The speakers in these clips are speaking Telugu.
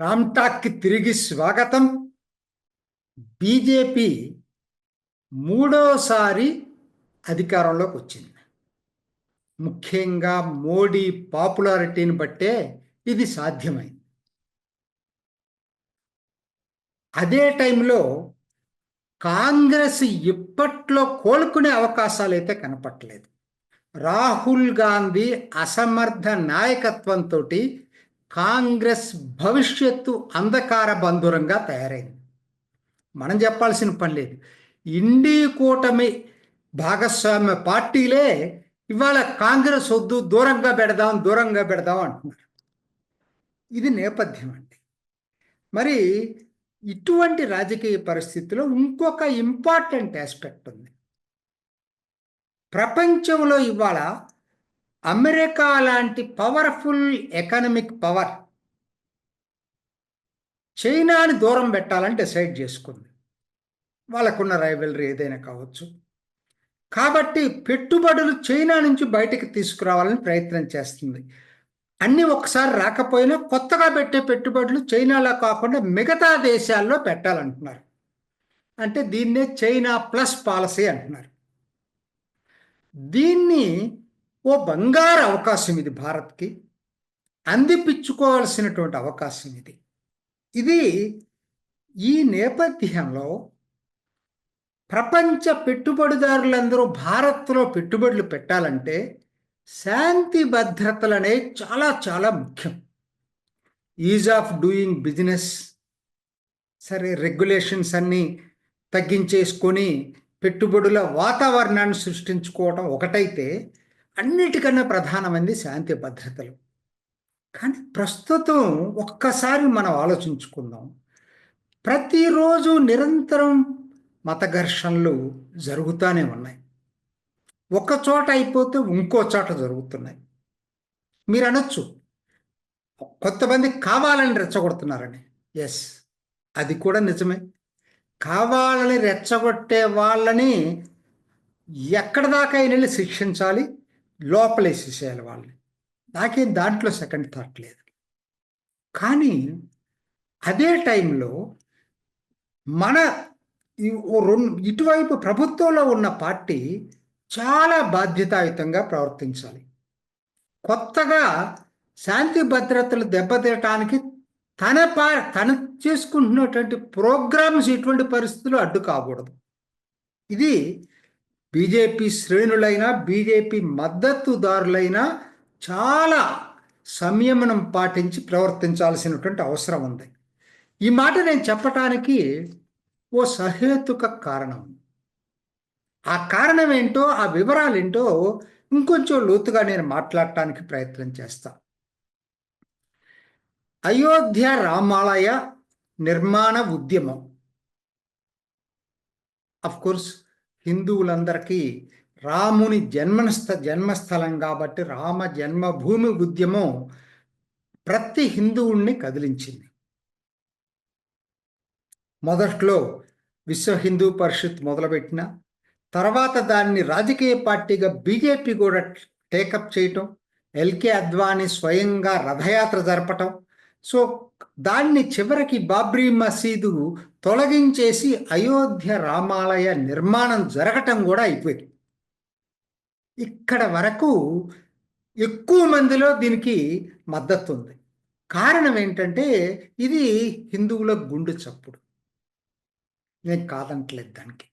రామ్టాక్కి తిరిగి స్వాగతం. బీజేపీ మూడోసారి అధికారంలోకి వచ్చింది. ముఖ్యంగా మోడీ పాపులారిటీని బట్టే ఇది సాధ్యమైంది. అదే టైంలో కాంగ్రెస్ ఇప్పట్లో కోలుకునే అవకాశాలు అయితే కనపట్లేదు రాహుల్ గాంధీ అసమర్థ నాయకత్వంతో కాంగ్రెస్ భవిష్యత్తు అంధకార బంధురంగా తయారైంది. మనం చెప్పాల్సిన పని లేదు. ఇండి కూటమి భాగస్వామ్య పార్టీలే ఇవాళ కాంగ్రెస్ వద్దు దూరంగా పెడదాం దూరంగా పెడదాం అంటున్నారు. ఇది నేపథ్యం అండి. మరి ఇటువంటి రాజకీయ పరిస్థితిలో ఇంకొక ఇంపార్టెంట్ ఆస్పెక్ట్ ఉంది. ప్రపంచంలో ఇవాళ అమెరికా లాంటి పవర్ఫుల్ ఎకనమిక్ పవర్ చైనాని దూరం పెట్టాలని డిసైడ్ చేసుకుంది. వాళ్ళకున్న రైవలరీ ఏదైనా కావచ్చు. కాబట్టి పెట్టుబడులు చైనా నుంచి బయటకు తీసుకురావాలని ప్రయత్నం చేస్తుంది. అన్ని ఒకసారి రాకపోయినా కొత్తగా పెట్టే పెట్టుబడులు చైనాలో కాకుండా మిగతా దేశాల్లో పెట్టాలంటున్నారు. అంటే దీన్నే చైనా ప్లస్ పాలసీ అంటున్నారు. దీన్ని ఓ బంగారు అవకాశం ఇది భారత్కి. అందిపించుకోవాల్సినటువంటి అవకాశం ఇది. ఇది ఈ నేపథ్యంలో ప్రపంచ పెట్టుబడిదారులందరూ భారత్లో పెట్టుబడులు పెట్టాలంటే శాంతి భద్రతలు అనేవి చాలా చాలా ముఖ్యం. ఈజ్ ఆఫ్ డూయింగ్ బిజినెస్ సరే రెగ్యులేషన్స్ అన్నీ తగ్గించేసుకొని పెట్టుబడుల వాతావరణాన్ని సృష్టించుకోవడం ఒకటైతే అన్నిటికన్నా ప్రధానమైనది శాంతి భద్రతలు. కానీ ప్రస్తుతం ఒక్కసారి మనం ఆలోచించుకుందాం. ప్రతిరోజు నిరంతరం మత ఘర్షణలు జరుగుతూనే ఉన్నాయి. ఒక చోట అయిపోతే ఇంకో చోట జరుగుతున్నాయి. మీరు అనొచ్చు. కొంతమంది కావాలని రెచ్చగొడుతున్నారని. ఎస్ అది కూడా నిజమే. కావాలని రెచ్చగొట్టే వాళ్ళని ఎక్కడి దాకా వెళ్ళి శిక్షించాలి. లోపలేసేసేయాలి వాళ్ళని. నాకేం దాంట్లో సెకండ్ థాట్ లేదు. కానీ అదే టైంలో మన రెండు ఇటువైపు ప్రభుత్వంలో ఉన్న పార్టీ చాలా బాధ్యతాయుతంగా ప్రవర్తించాలి. కొత్తగా శాంతి భద్రతలు దెబ్బతీయటానికి తన పా తన చేసుకుంటున్నటువంటి ప్రోగ్రామ్స్ ఇటువంటి పరిస్థితులు అడ్డు కాకూడదు ఇది బీజేపీ శ్రేణులైనా బీజేపీ మద్దతుదారులైనా చాలా సంయమనం పాటించి ప్రవర్తించాల్సినటువంటి అవసరం ఉంది. ఈ మాట నేను చెప్పటానికి ఓ సహేతుక కారణం. ఆ కారణం ఏంటో ఆ వివరాలు ఏంటో ఇంకొంచెం లోతుగా నేను మాట్లాడటానికి ప్రయత్నం చేస్తా. అయోధ్య రామాలయ నిర్మాణ ఉద్యమం. అఫ్ కోర్స్ హిందువులందరికీ రాముని జన్మస్థ జన్మస్థలం కాబట్టి రామ జన్మభూమి ఉద్యమం ప్రతి హిందువుణ్ణి కదిలించింది. మొదట్లో విశ్వ హిందూ పరిషత్ మొదలుపెట్టిన తర్వాత దాన్ని రాజకీయ పార్టీగా బీజేపీ కూడా టేకప్ చేయటం ఎల్కే అద్వానీ స్వయంగా రథయాత్ర జరపటం సో దాన్ని చివరికి బాబ్రీ మసీదు తొలగించేసి అయోధ్య రామాలయ నిర్మాణం జరగటం కూడా అయిపోయింది. ఇక్కడ వరకు ఎక్కువ మందిలో దీనికి మద్దతు ఉంది. కారణం ఏంటంటే ఇది హిందువుల గుండు చప్పుడు. నేను కాదంటలేదు దానికి.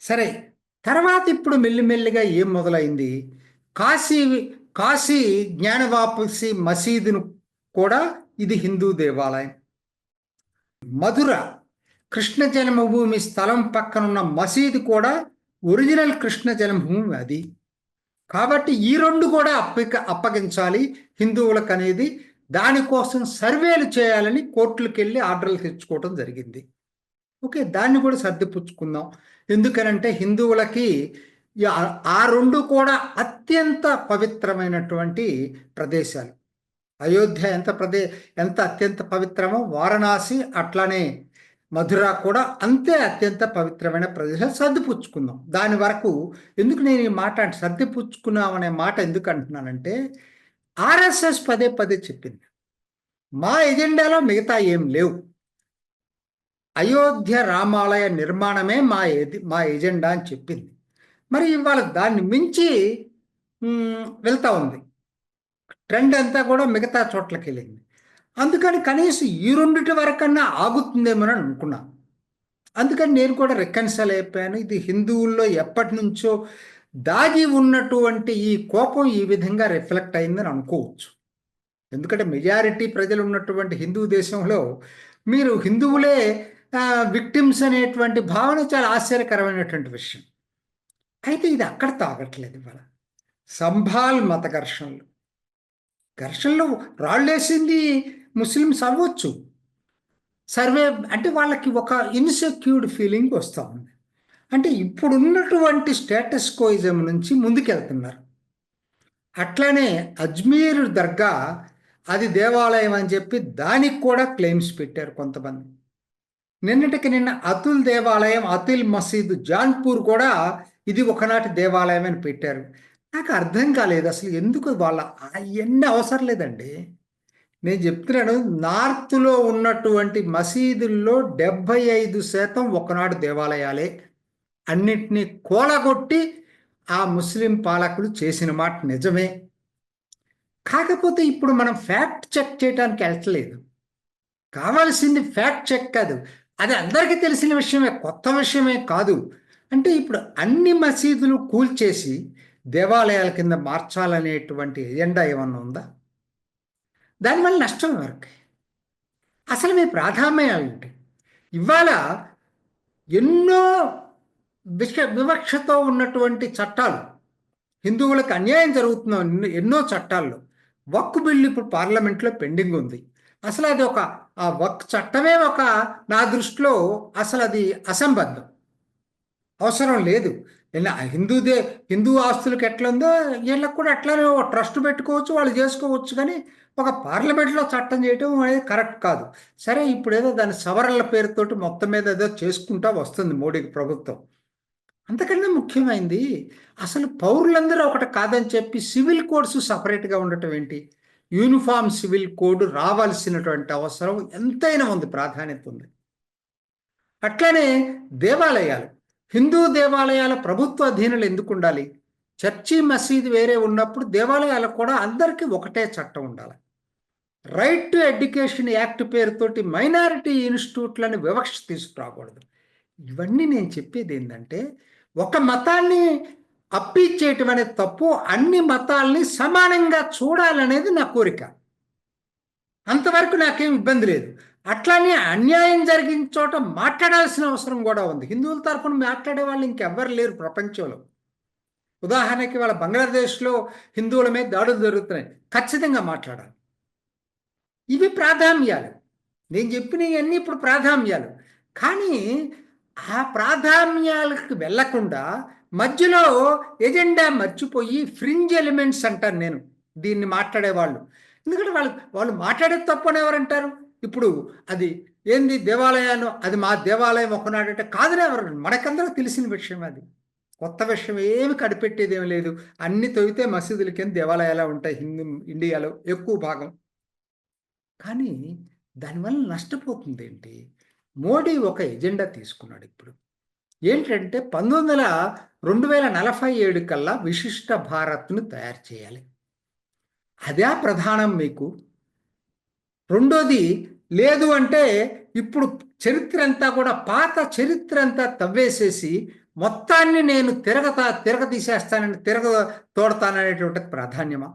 సరే తర్వాత ఇప్పుడు మెల్లిమెల్లిగా ఏం మొదలైంది? కాశీ కాశీ జ్ఞానవాపసి మసీదును కూడా ఇది హిందూ దేవాలయం. మధుర కృష్ణ జన్మభూమి స్థలం పక్కనున్న మసీదు కూడా ఒరిజినల్ కృష్ణ జన్మభూమి అది. కాబట్టి ఈ రెండు కూడా అప్పక అప్పగించాలి హిందువులకు అనేది దానికోసం సర్వేలు చేయాలని కోర్టులకు వెళ్ళి ఆర్డర్లు తెచ్చుకోవడం జరిగింది. ఓకే దాన్ని కూడా సర్దిపుచ్చుకుందాం. ఎందుకనంటే హిందువులకి ఆ రెండు కూడా అత్యంత పవిత్రమైనటువంటి ప్రదేశాలు. అయోధ్య ఎంత ప్రదే ఎంత అత్యంత పవిత్రమో వారణాసి అట్లానే మధుర కూడా అంతే అత్యంత పవిత్రమైన ప్రదేశం సర్దిపుచ్చుకుందాం. దాని వరకు ఎందుకు నేను ఈ మాట అంటే సర్దిపుచ్చుకున్నాం అనే మాట ఎందుకు అంటున్నానంటే ఆర్ఎస్ఎస్ పదే పదే చెప్పింది. మా ఎజెండాలో మిగతా ఏం లేవు. అయోధ్య రామాలయ నిర్మాణమే మా ఎది- మా ఎజెండా అని చెప్పింది. మరి ఇవాళ దాన్ని మించి వెళ్తా ఉంది. ట్రెండ్ అంతా కూడా మిగతా చోట్లకి వెళ్ళింది అందుకని కనీసం ఈ రెండిటి వరకన్నా ఆగుతుందేమోనని అనుకున్నాను అందుకని నేను కూడా రికన్సల్ అయిపోయాను. ఇది హిందువుల్లో ఎప్పటి నుంచో దాగి ఉన్నటువంటి ఈ కోపం ఈ విధంగా రిఫ్లెక్ట్ అయిందని అనుకోవచ్చు. ఎందుకంటే మెజారిటీ ప్రజలు ఉన్నటువంటి హిందూ దేశంలో మీరు హిందువులే విక్టిమ్స్ అనేటువంటి భావన చాలా ఆశ్చర్యకరమైనటువంటి విషయం. అయితే ఇది అక్కడ తాగట్లేదు ఇవాళ. సంభాల్ మత ఘర్షణలు. ఘర్షణలు రాళ్ళేసింది ముస్లిమ్స్ అవ్వచ్చు. సర్వే అంటే వాళ్ళకి ఒక ఇన్సెక్యూర్డ్ ఫీలింగ్ వస్తూ ఉంది. అంటే ఇప్పుడున్నటువంటి స్టేటస్ కోయిజం నుంచి ముందుకెళ్తున్నారు. అట్లానే అజ్మీర్ దర్గా అది దేవాలయం అని చెప్పి దానికి కూడా క్లెయిమ్స్ పెట్టారు కొంతమంది. నిన్నటికి నిన్న అతుల్ దేవాలయం అతుల్ మసీదు జాన్పూర్ కూడా ఇది ఒకనాటి దేవాలయం అని పెట్టారు. నాకు అర్థం కాలేదు అసలు ఎందుకు వాళ్ళ అవన్నీ అవసరం లేదండి. నేను చెప్తున్నాను నార్త్లో ఉన్నటువంటి మసీదుల్లో డెబ్భై ఐదు శాతం ఒకనాడు దేవాలయాలే. అన్నిటినీ కూలగొట్టి ఆ ముస్లిం పాలకులు చేసిన మాట నిజమే. కాకపోతే ఇప్పుడు మనం ఫ్యాక్ట్ చెక్ చేయడానికి వెళ్ళట్లేదు. కావాల్సింది ఫ్యాక్ట్ చెక్ కాదు. అది అందరికీ తెలిసిన విషయమే కొత్త విషయమే కాదు. అంటే ఇప్పుడు అన్ని మసీదులు కూల్చేసి దేవాలయాల కింద మార్చాలనేటువంటి ఎజెండా ఏమన్నా ఉందా? దానివల్ల నష్టం ఎవరికి? అసలు మీ ప్రాధాన్యాలు ఏంటి? ఇవాళ ఎన్నో విష వివక్షతో ఉన్నటువంటి చట్టాలు హిందువులకు అన్యాయం జరుగుతున్న ఎన్నో- ఎన్నో చట్టాల్లో వక్ బిల్లు ఇప్పుడు పార్లమెంట్లో పెండింగ్ ఉంది. అసలు అది ఒక ఆ వక్ చట్టమే ఒక నా దృష్టిలో అసలు అది అసంబద్ధం. అవసరం లేదు. హిందూ దే హిందూ ఆస్తులకు ఎట్లా ఉందో వీళ్ళకి కూడా అట్లానే ఒక ట్రస్ట్ పెట్టుకోవచ్చు వాళ్ళు చేసుకోవచ్చు కానీ ఒక పార్లమెంట్లో చట్టం చేయడం అనేది కరెక్ట్ కాదు. సరే ఇప్పుడు ఏదో దాని సవరణల పేరుతోటి మొత్తం మీద ఏదో చేసుకుంటా వస్తుంది మోడీకి ప్రభుత్వం. అంతకన్నా ముఖ్యమైంది అసలు పౌరులందరూ ఒకటి కాదని చెప్పి సివిల్ కోడ్స్ సపరేట్గా ఉండటం ఏంటి? యూనిఫామ్ సివిల్ కోడ్ రావాల్సినటువంటి అవసరం ఎంతైనా ఉంది ప్రాధాన్యత ఉంది. అట్లానే దేవాలయాలు హిందూ దేవాలయాల ప్రభుత్వ అధీనులు ఎందుకు ఉండాలి? చర్చి మసీదు వేరే ఉన్నప్పుడు దేవాలయాలకు కూడా అందరికీ ఒకటే చట్టం ఉండాలి. రైట్ టు ఎడ్యుకేషన్ యాక్ట్ పేరుతోటి మైనారిటీ ఇన్స్టిట్యూట్లను వివక్ష తీసుకురాకూడదు. ఇవన్నీ నేను చెప్పేది ఏంటంటే ఒక మతాన్ని అప్పిచ్చేయటం అనేది తప్పు అన్ని మతాల్ని సమానంగా చూడాలనేది నా కోరిక. అంతవరకు నాకేం ఇబ్బంది లేదు. అట్లానే అన్యాయం జరిగిన చోట మాట్లాడాల్సిన అవసరం కూడా ఉంది. హిందువుల తరఫున మాట్లాడే వాళ్ళు ఇంకెవ్వరు లేరు ప్రపంచంలో. ఉదాహరణకి వాళ్ళ బంగ్లాదేశ్లో హిందువుల మీద దాడులు జరుగుతున్నాయి. ఖచ్చితంగా మాట్లాడాలి. ఇవి ప్రాధాన్యాలు. నేను చెప్పినవన్నీ ఇప్పుడు ప్రాధాన్యాలు. కానీ ఆ ప్రాధాన్యాలకు వెళ్ళకుండా మధ్యలో ఎజెండా మర్చిపోయి ఫ్రింజ్ ఎలిమెంట్స్ అంటారు నేను. దీన్ని మాట్లాడేవాళ్ళు. ఎందుకంటే వాళ్ళు వాళ్ళు మాట్లాడే తప్పని ఎవరంటారు? ఇప్పుడు అది ఏంది దేవాలయాన్ని అది మా దేవాలయం ఒకనాడంటే కాదని ఎవరు? మనకందరూ తెలిసిన విషయం అది. కొత్త విషయం ఏమి కడిపెట్టేది ఏమి లేదు. అన్ని తొవితే మసీదుల కింద దేవాలయాలు ఉంటాయి హిందూ ఇండియాలో ఎక్కువ భాగం. కానీ దానివల్ల నష్టపోతుంది ఏంటి? మోడీ ఒక ఎజెండా తీసుకున్నాడు ఇప్పుడు. ఏంటంటే పంతొమ్మిది వందల రెండు వేల నలభై ఏడు కల్లా విశిష్ట భారత్ను తయారు చేయాలి. అదే ప్రధానం మీకు. రెండోది లేదు అంటే ఇప్పుడు చరిత్ర అంతా కూడా పాత చరిత్ర అంతా తవ్వేసేసి మొత్తాన్ని నేను తిరగతా తిరగ తీసేస్తానని తిరగ తోడతాననేటువంటి ప్రాధాన్యమా?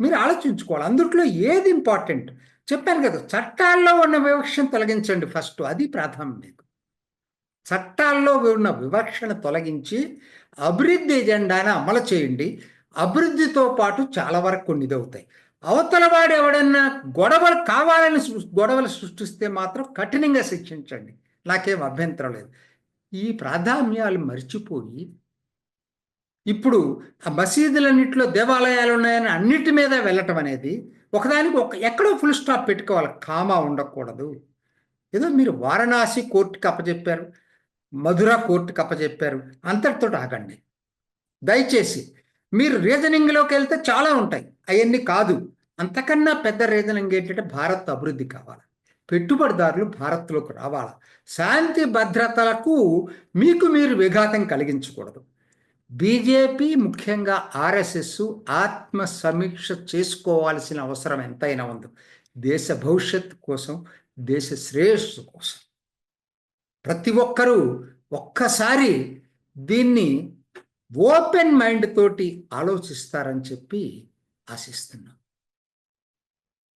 మీరు ఆలోచించుకోవాలి. అందుట్లో ఏది ఇంపార్టెంట్? చెప్పాను కదా చట్టాల్లో ఉన్న వివక్షను తొలగించండి ఫస్ట్. అది ప్రాధాన్యం మీకు. చట్టాల్లో ఉన్న వివక్షను తొలగించి అభివృద్ధి ఎజెండాను అమలు చేయండి. అభివృద్ధితో పాటు చాలా వరకు కొన్ని ఇదవుతాయి అవతల వాడు ఎవడన్నా గొడవలు కావాలని గొడవలు సృష్టిస్తే మాత్రం కఠినంగా శిక్షించండి. నాకేం అభ్యంతరం లేదు. ఈ ప్రాధాన్యాలు మర్చిపోయి ఇప్పుడు ఆ మసీదులన్నింటిలో దేవాలయాలు ఉన్నాయని అన్నిటి మీద వెళ్ళటం అనేది ఒకదానికి ఒక ఎక్కడో ఫుల్ స్టాప్ పెట్టుకోవాలి. కామా ఉండకూడదు. ఏదో మీరు వారణాసి కోర్టుకి అప్పచెప్పారు మధుర కోర్టుకి అప్పచెప్పారు అంతటితో ఆగండి. దయచేసి మీరు రీజనింగ్లోకి వెళ్తే చాలా ఉంటాయి. అవన్నీ కాదు. అంతకన్నా పెద్ద రీజన్ ఏంటంటే భారత్ అభివృద్ధి కావాలి. పెట్టుబడిదారులు భారత్లోకి రావాలి. శాంతి భద్రతలకు మీకు మీరు విఘాతం కలిగించకూడదు. బీజేపీ ముఖ్యంగా ఆర్ఎస్ఎస్ ఆత్మ సమీక్ష చేసుకోవాల్సిన అవసరం ఎంతైనా ఉంది. దేశ భవిష్యత్తు కోసం దేశ శ్రేయస్సు కోసం. ప్రతి ఒక్కరూ ఒక్కసారి దీన్ని ఓపెన్ మైండ్ తోటి ఆలోచిస్తారని చెప్పి ఆశిస్తున్నాం